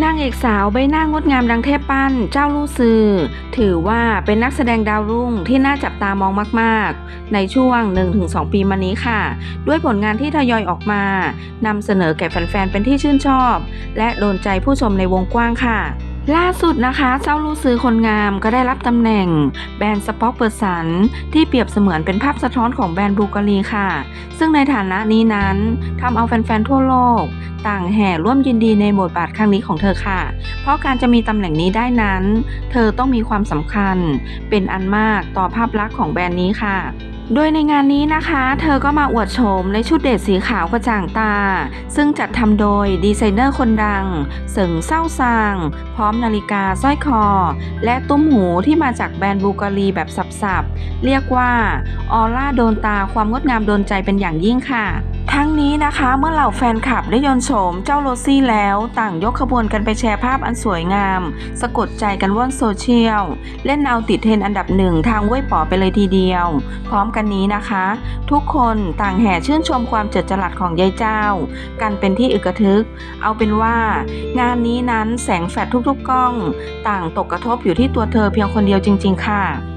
นางเอกสาวใบหน้างดงามดังเทพปั้นเจ้าลู่ซือ ถือว่าเป็นนักแสดงดาวรุ่งที่น่าจับตามองมาก ๆ ในช่วง 1-2 ปีมานี้ค่ะ ด้วยผลงานที่ทยอยออกมานำเสนอแก่แฟน ๆ เป็นที่ชื่นชอบ และโดนใจผู้ชมในวงกว้างค่ะล่าสุดนะคะเจ้าลู่ซือคนงามก็ได้รับตำแหน่ง แบรนด์สป็อกเปอร์สันที่เปรียบเสมือนเป็นภาพสะท้อนของแบรนด์บูการีค่ะ ซึ่งในฐานะนี้นั้นทำเอาแฟนๆทั่วโลก ต่างแห่ร่วมยินดีในบทบาทครั้งนี้ของเธอค่ะ เพราะการจะมีตำแหน่งนี้ได้นั้น เธอต้องมีความสำคัญ เป็นอันมากต่อภาพลักษณ์ของแบรนด์นี้ค่ะโดยในงานนี้นะคะ เธอก็มาอวดโฉมในชุดเดทสีขาวกระจ่างตา ซึ่งจัดทำโดยดีไซเนอร์คนดัง เสิงเศร้าซาง พร้อมนาฬิกาสร้อยคอ และตุ้มหูที่มาจากแบรนด์บูการีแบบสับๆ เรียกว่า ออร่าโดนตาความงดงามโดนใจเป็นอย่างยิ่งค่ะ ทั้งนี้นะคะเมื่อเหล่าแฟนคลับได้ยนโฉมเจ้าโรซี่แล้ว ต่างยกขบวนกันไปแชร์ภาพอันสวยงาม สะกดใจกันว่อนโซเชียลเล่นเอาติดเทรนด์อันดับหนึ่งทางเว่ยป๋อไปเลยทีเดียว พร้อมกันนี้นะคะ ทุกคนต่างแห่ชื่นชมความเจิดจรัสของยายเจ้า กันเป็นที่อึกระทึก เอาเป็นว่า งานนี้นั้นแสงแฟลชทุกๆกล้อง ต่างตกกระทบอยู่ที่ตัวเธอเพียงคนเดียวจริง ๆ ค่ะ